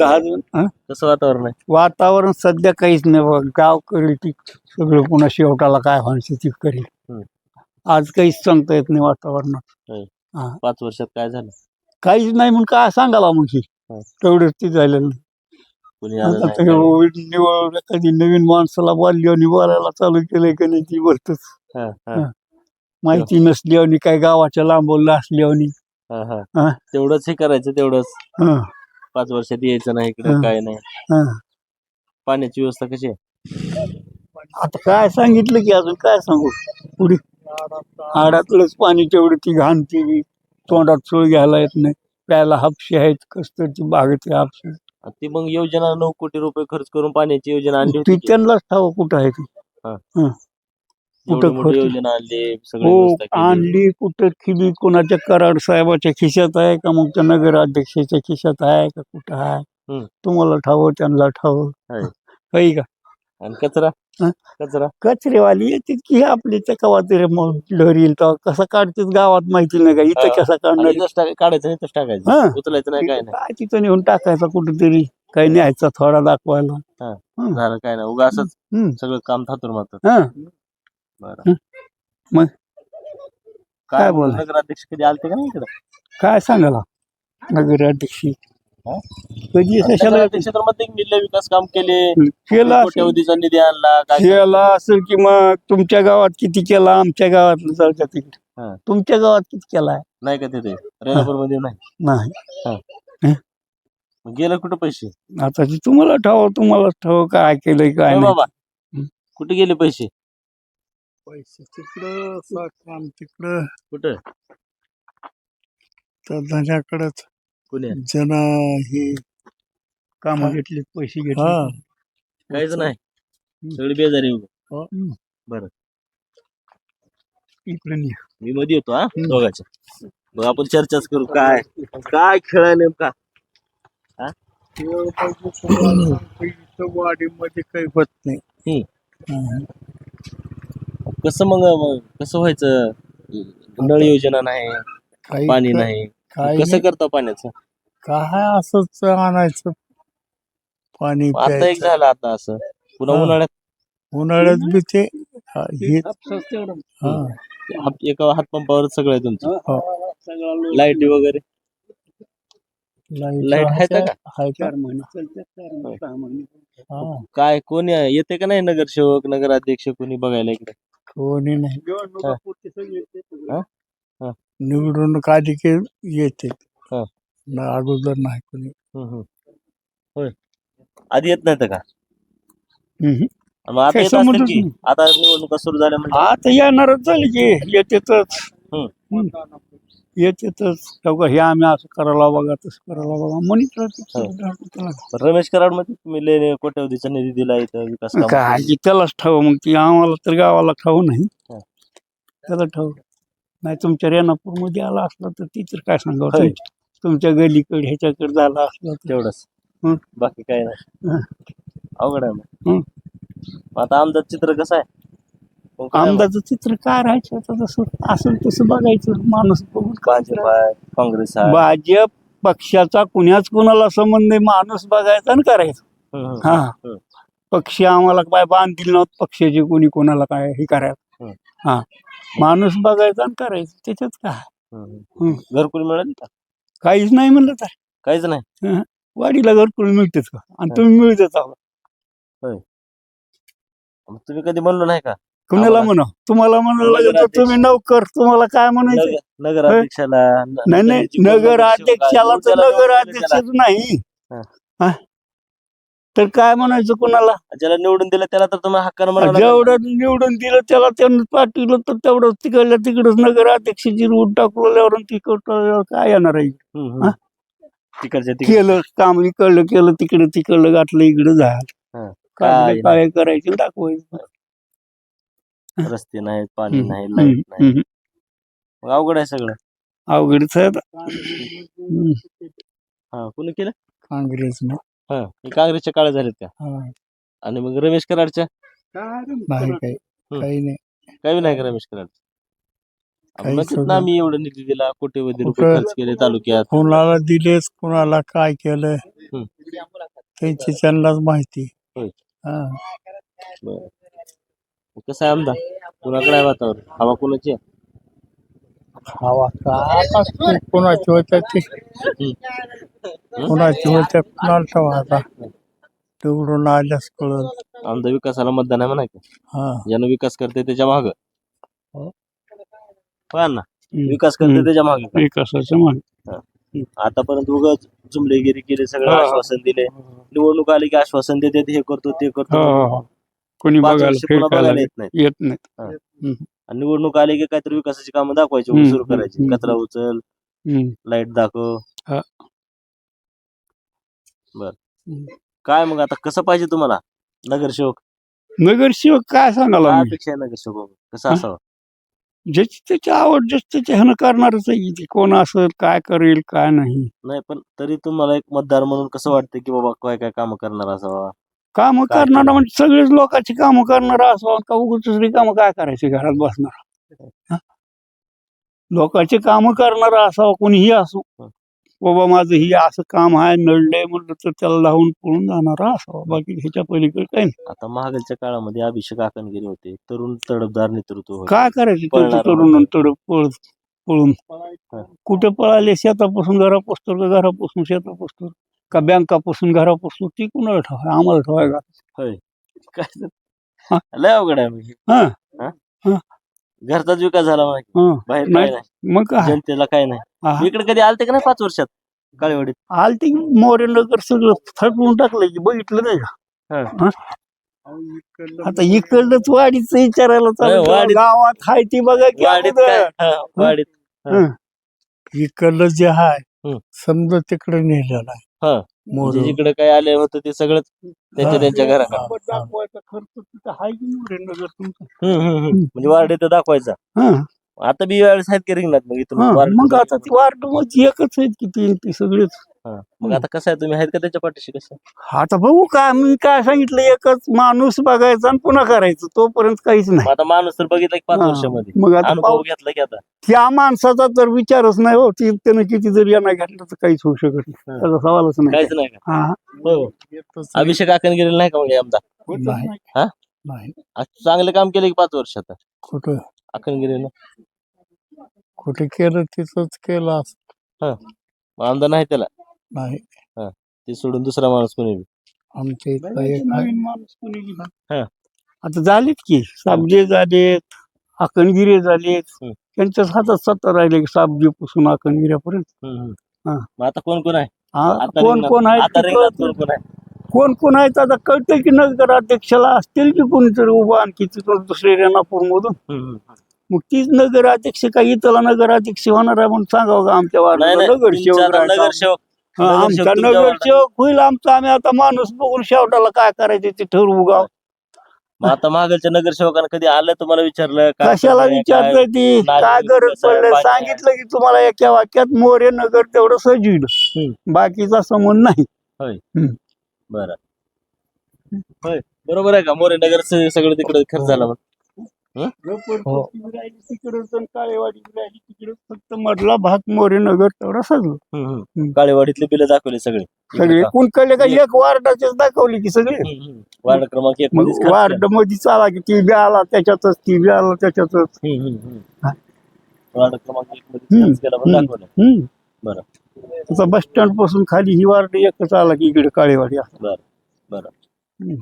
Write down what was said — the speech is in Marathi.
दहा जण हं? कसं वातावरण आहे? वातावरण सध्या काहीच नाही बघ. गाव करेल ती सगळं पुन्हा शेवटाला काय व्हायचं ती करेल. हम्म. आज काहीच सांगता येत नाही वातावरणात. पाच वर्षात काय झालं? काहीच नाही म्हणून काय सांगाला मग ही? हं. तेवढंच ती झालेलं कुणी आलं आता नाही? ते काय? ओवीड निवड कधी नवीन माणसाला बोलली आणि बोलायला चालू केलंय का नाही ती हा, हा, माहिती नसली आणि काय गावाच्या लांबवलं असली आणि हा, हा. हा. तेवढंच हे करायचं तेवढंच. हं, पाच वर्षात यायचं नाही इकडे हा. काय नाही. हं. पाण्याची व्यवस्था कशी आहे? आता काय सांगितलं की अजून काय सांगू? पुढे. हाडातलंच पाणी तेवढी ती घाण ती तोंडात चोळ घ्यायला येत नाही. प्यायला हापशी आहेत कस्तरची बागेतली हापशी आणि ती मग योजना नऊ कोटी रुपये खर्च करून पाण्याची योजना आणली ती होती की? त्यांनाच ठाव कुठं आहे ती. कुठं खर्च? हो आणली कुठं केली कोणाच्या कराड साहेबाच्या खिशात आहे का? मग त्या नगराध्यक्षाच्या खिशात आहे का? कुठं आहे. तुम्हाला ठाव त्यांना ठाव. होई का? आणि कचरा? कचरा? कचरेवाली येते की आपली त्या कवा तरी मग लहरी येईल तेव्हा कसा काढतेच गावात माहिती नाही का? इथं. कसा काढणार? काढायचं नाही इथंच. टाकायचं. उचलायचं नाही काय तिथं नेऊन टाकायचा कुठेतरी. काही न्यायचा थोडा दाखवायला. झालं काय नाही. उगा असंच. सगळं काम थातूर मात्र. बरं. मग? काय बोला? नगराध्यक्ष कधी आलते का नाही इकडे? काय सांगाला नगराध्यक्ष हा? कधी कशाला? नगराध्यक्ष तर म्हणते की मी लय विकास काम केले. केला असेल. कोट्यवधीचा निधी आणला काय केला? असेल की मग तुमच्या गावात किती केला? आमच्या गावात हा. तिकडे. तुमच्या गावात किती केलाय नाही का तिथे? रेणापूरमध्ये नाही. नाही मग गेलं कुठं पैसे? आता ते तुम्हाला ठाव तुम्हाला ठाव काय केलंय काय ए नाही. बाबा. हं. कुठे गेले पैसे? पैसे तिकडं काम तिकडं. कुठं? तर त्याच्याकडंच कुणी? जण हे काम घेतले पैसे घेतले. काहीच नाही. सगळी बेजारी उभं. इकडे नाही. मी मध्ये येतो हा? दोघांच्या. मग आपण चर्चाच करू. काय? काय खेळ नेमका? वाडीमध्ये काही होत नाही. कसं मग मग कसं व्हायचं? नळ योजना नाही काही पाणी नाही. काही कसं करता पाण्याचं? काय असंच आणायचं. पाणी आता एक प्यायचं. झालं आता असं. पुन्हा हा. उन्हाळ्यात? उन्हाळ्यात बी ते हा, हे हा, हात- एका हातपंपावर सगळं आहे तुमचं? हो. लाईटी वगैरे? लाइट लाइट आहे का? आहे का? हा, काय कोण येते का नाही नगरसेवक नगराध्यक्ष कोणी बघायला इकडे? कोणी नाही. हा? हा. निवडणूक आधी की येते. हा. ना अगोदर नाही कोणी. हम्म, हम्म. होय. आधी येत नाही का? हम्म. मग आता येत की? निवडणुका सुरू झाल्या म्हणजे? आता येणारच झाले की येतेच हम्म. येतेच हे आम्ही असं करायला बघा तसं करायला बघा म्हणत हो. रमेश कराडमध्ये तुम्ही लय कोट्यवधीचा निधी दिला इथं विकास. काय की त्यालाच ठाव मग ती आम्हाला तर गावाला ठाऊ नाही हा. त्याला ठाऊ नाही तुमच्या रेणापूरमध्ये आला असला तर ती तर काय सांगावं होय. तुमच्या- तुमच्या गलीकडे ह्याच्याकडे झाला असला तर तेवढंच. बाकी काय नाही हं. अवघड आहे मग आता आमचं चित्र कसं आहे? आमदारचं चित्र काय राहायचं? तसं असेल तसं बघायचं. माणूस बघून काय भाजप आहे काँग्रेस आहे. भाजप पक्षाचा कुण्याच कुणाला संबंध नाही. माणूस बघायचा आणि करायचं. हम्म, हम्म. हा. हं. पक्ष आम्हाला काय बांधील नव्हत? पक्षाचे कोणी कोणाला काय हे करायचं हं. हा. माणूस बघायचा आणि करायचं. त्याच्यात काय? हम्म, हं. हम्म. घरकुल मिळाली का? काहीच नाही म्हणलं तर. काहीच नाही. वाडीला घरकुल मिळतेच का? आणि हं. तुम्ही मिळतेच आहोत मग तुम्ही कधी म्हणलो नाही का? कुणाला म्हणा. तुम्हाला म्हणायला. तुम्ही नौकर तुम्हाला काय म्हणायचं? नगर- नगराध्यक्षाला नाही नाही नगर अध्यक्षाला तर नगर अध्यक्षच नाही? तर काय म्हणायचं कुणाला. ज्याला निवडून दिलं त्याला तर तुम्ही हक्कानं लागेल. जेवढं निवडून दिलं त्याला त्यांनी पाठवलं तर तेवढं तिकडल्या तिकडच नगर अध्यक्षाची रूट टाकल्यावर तिकडं काय येणार आहे. तिकडच्या तिकडे. केलं काम इकडलं केलं तिकडे तिकडलं घातलं इकडे झालं. काय काय करायचं? दाखवायचं. रस्ते नाहीत पाणी नाही लाइट नाही हम्म. मग अवघड आहे सगळं. अवघडच आहे आता. हम्म. हा कोणी केलं? काँग्रेसनं हा हे काँग्रेसच्या काळात झालेत का? हा. आणि मग रमेश कराडच्या नाही काही नाही. काही नाही का रमेश कराड काही सगळं- आम्ही एवढं निधी दिला कोट्यवधी रुपये कुठं- खर्च केले तालुक्यात. कोणाला दिलेच कोणाला काय केलं. त्यांची त्यांनाच माहिती. होय. हा. बरं. कसं आहे आमदार? कुणाकडे आहे वातावरण? हवा कुणाची आहे? हवा कोणाची होत्या ते. कोणाची होत्या कुणाला तेवढून आल्यास आमदार विकासाला मतदान आहे म्हणा की हा. ज्यानं विकास करते त्याच्या माग. हो. ना विकास करते त्याच्या माग विकासाचं मान आतापर्यंत उगाच जुमलेगिरी केली सगळं हा. आश्वासन दिले निवडणूक आली की आश्वासन देते हे करतो ते करतो. हो. कोणी पाच बघायला वर्ष फिरकायला येत नाही येत नाही आणि निवडणूक आली की काहीतरी विकासाची कामं दाखवायची हम्म, सुरू करायची. हम्म. कचरा उचल हम्म. लाइट दाखव. हा. बर. हम्म. काय मग आता कसं पाहिजे तुम्हाला? नगरसेवक? नगरसेवक काय सांगायला काय मी अपेक्षा आहे नगरसेवक कसं हा? असावं? ज्याची त्याची आवड ज्याची त्याची ह्यानं करणारच आहे कोण असेल काय करेल काय नाही. नाही पण तरी तुम्हाला एक मतदार म्हणून कसं वाटतं की बाबा काय काय काम करणार असावा? काम करणारा? म्हणजे सगळेच लोकांची कामं करणारा असो का उगाच दुसरी कामं काय करायची घरात बसणार? लोकांची कामं करणारा असावा कोणीही असो. बाबा माझं ही असं काम आहे नडलंय म्हणलं तर त्याला धावून पळून जाणारा असावा बाकी ह्याच्या पलीकडे काही नाही आता महागाईच्या काळामध्ये अभिषेक आकणगिरी होते तरुण तडफदार नेतृत्व होते. काय करायचं त्यांचं तरुण नंतर पळ पळून. कुठे पळाले शेतापासून घरापासून घरापासून शेतापासून का बँकापासून घरापासून ती कुणाला ठेवाय आम्हाला ठेवाय का काय हा. लय अवघड आहे म्हणजे. हा. घरचाच विकास झाला. हा. बाहेर नाही. काय नाही. मग काय? जनतेला काय नाही. हा. इकडे कधी आलते का नाही पाच वर्षात? काळेवाडीत? आलती मोरे नगर सगळं थटवून टाकलं की बघितलं नाही का? हा. आता इकडलंच वाडीच विचारायला चालू. वाडीत- गावात हाय ती बघा की वाडीत अगोदर. हा, वाडीत. हं. इकडलं जे हाय हं. समजा तिकडे नेलेलं आहे. हा. म्हणजे जिकडे काय आले होतं ते सगळंच त्यांच्या. त्यांच्या घराकडे हा, दाखवायचा खर्च तिथं हाय की मोरे नगर तुमचं हम्म, हम्म, हम्म. म्हणजे वार्ड इथं दाखवायचा हा, आता बी वेळेस आहेत की रिंगणात मग इथून हा. वार्ड मग आता ती वार्ड एकच आहेत की तीन ती सगळेच. मग आता कसं आहे? तुम्ही आहेत का त्याच्या पाठीशी कसं? आता बघू का मी काय सांगितलं एकच माणूस बघायचा आणि पुन्हा करायचं तोपर्यंत काहीच नाही. आता माणूस तर बघितला की पाच हा. वर्षामध्ये. मग आता अनुभव पाहू घेतला की आता. त्या माणसाचा तर विचारच नाही हो ती त्यानं किती जरी यांना घेतलं तर काहीच होऊ शकत नाही. हा. त्याचा सवालच नाही. काहीच नाही का? हा. हो. अभिषेक आकन गेलेला नाही का मग आमदार नाही. हा? नाही. चांगले काम केले की पाच वर्षात कुठं? आकनगिरीनं कुठे केलं तिथंच केलं असं मग आमदार नाही त्याला? नाही ते सोडून दुसरा माणूस कोणी बी. आमच्या इथला एक आहे. हा. आता झालीत की साबजे झालेत अकणगिरे झालेत हम्म. त्यांच्याच हातात सत्ता राहिले साबजे पासून हम्म, हम्म. हा. मग आता कोण कोण आहे हा, आता कोण रिंगणात- कोण आता रिंगणात. कोण कोण आहे कोण कोण आहेत आता कळतं की नगराध्यक्षाला असतील की कोणीतरी उभा आणखी तिथून दुसरे रेणापूर मधून हम्म, हम्म. मग तीच नगराध्यक्ष काही त्याला नगराध्यक्ष होणार आहे म्हणून सांगावं का आमच्या नाही वार्डाला नाही नगरसेवक आमचा. नगरसेवक होईल आमचा आम्ही आता माणूस बघून शेवटाला काय करायचे ते ठरवू गाव. मग आता महागालच्या नगरसेवकांना कधी आलं तुम्हाला विचारलं कशाला काय- ती? नाली काय गरज कसं पाणी आहे. सांगितलं की तुम्हाला एका वाक्यात मोरे नगर तेवढं सजविलं बाकीचा संबंध नाही. बरं. होय. बरोबर आहे का? मोरे नगर सगळं तिकडे खर्च झाला मग. हो. तिकडे काळेवाडी राहिली तिकडे फक्त मधला भाग मोरे नगर तेवढा. हम्म. काळेवाडीतले बिलं दाखवले सगळे सगळे कोण कळले का एक वार्डाचेच दाखवली की सगळे. वार्ड क्रमांक एक वार्डमध्ये चाला की ती बी आला त्याच्यातच ती बी आला त्याच्यातच. हा. वार्ड क्रमांक एक मध्ये. दाखवलं बरं बस स्टँडपासून खाली ही वार्ड एकच आला की इकडे काळेवाडी बरं बरं.